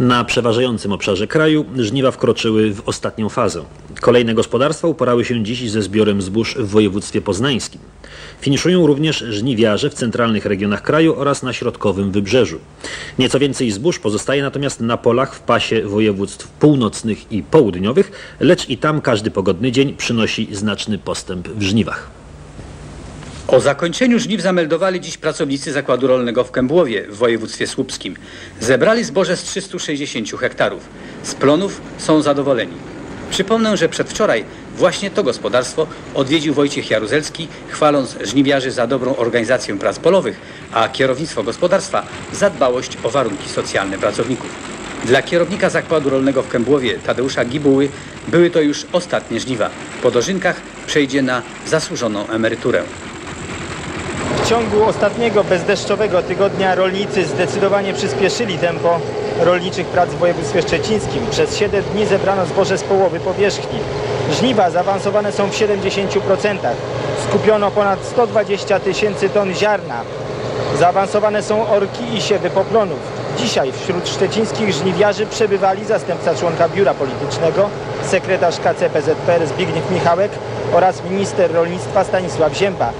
Na przeważającym obszarze kraju żniwa wkroczyły w ostatnią fazę. Kolejne gospodarstwa uporały się dziś ze zbiorem zbóż w województwie poznańskim. Finiszują również żniwiarze w centralnych regionach kraju oraz na środkowym wybrzeżu. Nieco więcej zbóż pozostaje natomiast na polach w pasie województw północnych i południowych, lecz i tam każdy pogodny dzień przynosi znaczny postęp w żniwach. O zakończeniu żniw zameldowali dziś pracownicy zakładu rolnego w Kębłowie w województwie słupskim. Zebrali zboże z 360 hektarów. Z plonów są zadowoleni. Przypomnę, że przedwczoraj właśnie to gospodarstwo odwiedził Wojciech Jaruzelski, chwaląc żniwiarzy za dobrą organizację prac polowych, a kierownictwo gospodarstwa za dbałość o warunki socjalne pracowników. Dla kierownika zakładu rolnego w Kębłowie, Tadeusza Gibuły, były to już ostatnie żniwa. Po dożynkach przejdzie na zasłużoną emeryturę. Ciągu ostatniego bezdeszczowego tygodnia rolnicy zdecydowanie przyspieszyli tempo rolniczych prac w województwie szczecińskim. Przez 7 dni zebrano zboże z połowy powierzchni. Żniwa zaawansowane są w 70%. Skupiono ponad 120 tysięcy ton ziarna. Zaawansowane są orki i siewy poplonów. Dzisiaj wśród szczecińskich żniwiarzy przebywali zastępca członka biura politycznego, sekretarz KCPZPR Zbigniew Michałek oraz minister rolnictwa Stanisław Zięba.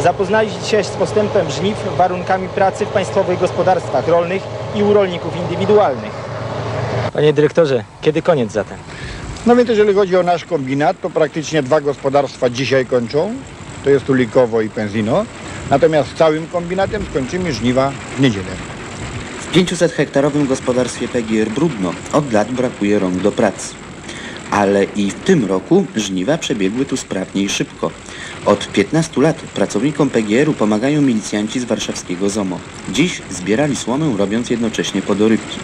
Zapoznali się z postępem żniw, warunkami pracy w państwowych gospodarstwach rolnych i u rolników indywidualnych. Panie dyrektorze, kiedy koniec zatem? No więc jeżeli chodzi o nasz kombinat, to praktycznie dwa gospodarstwa dzisiaj kończą. To jest Ulikowo i Penzino. Natomiast całym kombinatem skończymy żniwa w niedzielę. W 500-hektarowym gospodarstwie PGR Brudno od lat brakuje rąk do pracy. Ale i w tym roku żniwa przebiegły tu sprawnie i szybko. Od 15 lat pracownikom PGR-u pomagają milicjanci z warszawskiego ZOMO. Dziś zbierali słomę, robiąc jednocześnie podorybki.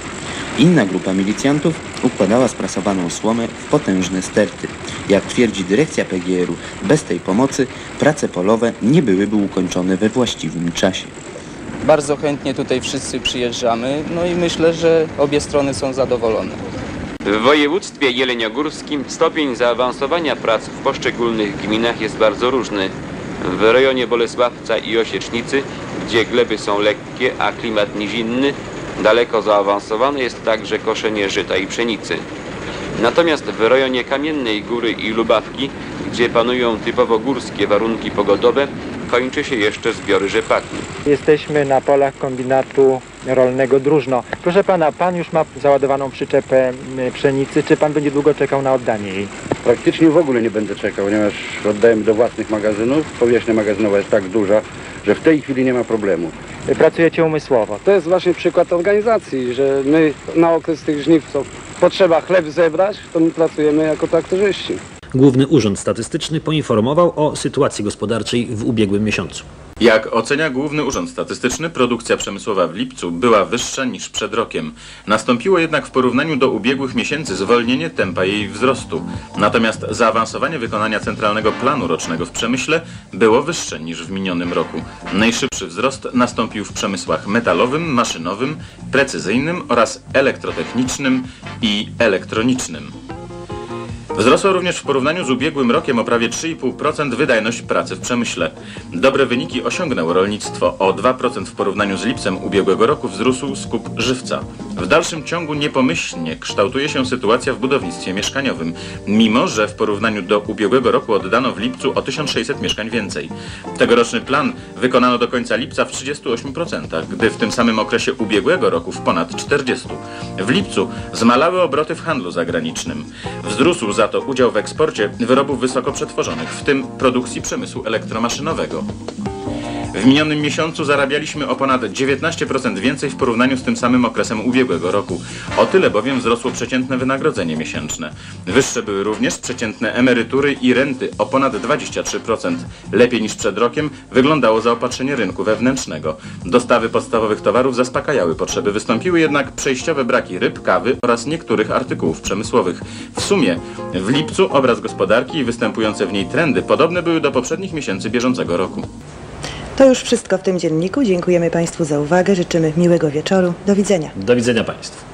Inna grupa milicjantów układała sprasowaną słomę w potężne sterty. Jak twierdzi dyrekcja PGR-u, bez tej pomocy prace polowe nie byłyby ukończone we właściwym czasie. Bardzo chętnie tutaj wszyscy przyjeżdżamy, no i myślę, że obie strony są zadowolone. W województwie jeleniogórskim stopień zaawansowania prac w poszczególnych gminach jest bardzo różny. W rejonie Bolesławca i Osiecznicy, gdzie gleby są lekkie, a klimat nizinny, daleko zaawansowane jest także koszenie żyta i pszenicy. Natomiast w rejonie Kamiennej Góry i Lubawki, gdzie panują typowo górskie warunki pogodowe, kończy się jeszcze zbiory rzepaki. Jesteśmy na polach kombinatu rolnego Drużno. Proszę pana, pan już ma załadowaną przyczepę pszenicy. Czy pan będzie długo czekał na oddanie jej? Praktycznie w ogóle nie będę czekał, ponieważ oddajemy do własnych magazynów. Powierzchnia magazynowa jest tak duża, że w tej chwili nie ma problemu. Pracujecie umysłowo. To jest właśnie przykład organizacji, że my na okres tych żniw, co potrzeba chleb zebrać, to my pracujemy jako traktorzyści. Główny Urząd Statystyczny poinformował o sytuacji gospodarczej w ubiegłym miesiącu. Jak ocenia Główny Urząd Statystyczny, produkcja przemysłowa w lipcu była wyższa niż przed rokiem. Nastąpiło jednak w porównaniu do ubiegłych miesięcy zwolnienie tempa jej wzrostu. Natomiast zaawansowanie wykonania centralnego planu rocznego w przemyśle było wyższe niż w minionym roku. Najszybszy wzrost nastąpił w przemysłach metalowym, maszynowym, precyzyjnym oraz elektrotechnicznym i elektronicznym. Wzrosła również w porównaniu z ubiegłym rokiem o prawie 3,5% wydajność pracy w przemyśle. Dobre wyniki osiągnęło rolnictwo. O 2% w porównaniu z lipcem ubiegłego roku wzrósł skup żywca. W dalszym ciągu niepomyślnie kształtuje się sytuacja w budownictwie mieszkaniowym, mimo że w porównaniu do ubiegłego roku oddano w lipcu o 1600 mieszkań więcej. Tegoroczny plan wykonano do końca lipca w 38%, gdy w tym samym okresie ubiegłego roku w ponad 40%. W lipcu zmalały obroty w handlu zagranicznym. Wzrósł za to udział w eksporcie wyrobów wysoko przetworzonych, w tym produkcji przemysłu elektromaszynowego. W minionym miesiącu zarabialiśmy o ponad 19% więcej w porównaniu z tym samym okresem ubiegłego roku. O tyle bowiem wzrosło przeciętne wynagrodzenie miesięczne. Wyższe były również przeciętne emerytury i renty o ponad 23%. Lepiej niż przed rokiem wyglądało zaopatrzenie rynku wewnętrznego. Dostawy podstawowych towarów zaspokajały potrzeby, wystąpiły jednak przejściowe braki ryb, kawy oraz niektórych artykułów przemysłowych. W sumie w lipcu obraz gospodarki i występujące w niej trendy podobne były do poprzednich miesięcy bieżącego roku. To już wszystko w tym dzienniku. Dziękujemy Państwu za uwagę. Życzymy miłego wieczoru. Do widzenia. Do widzenia Państwu.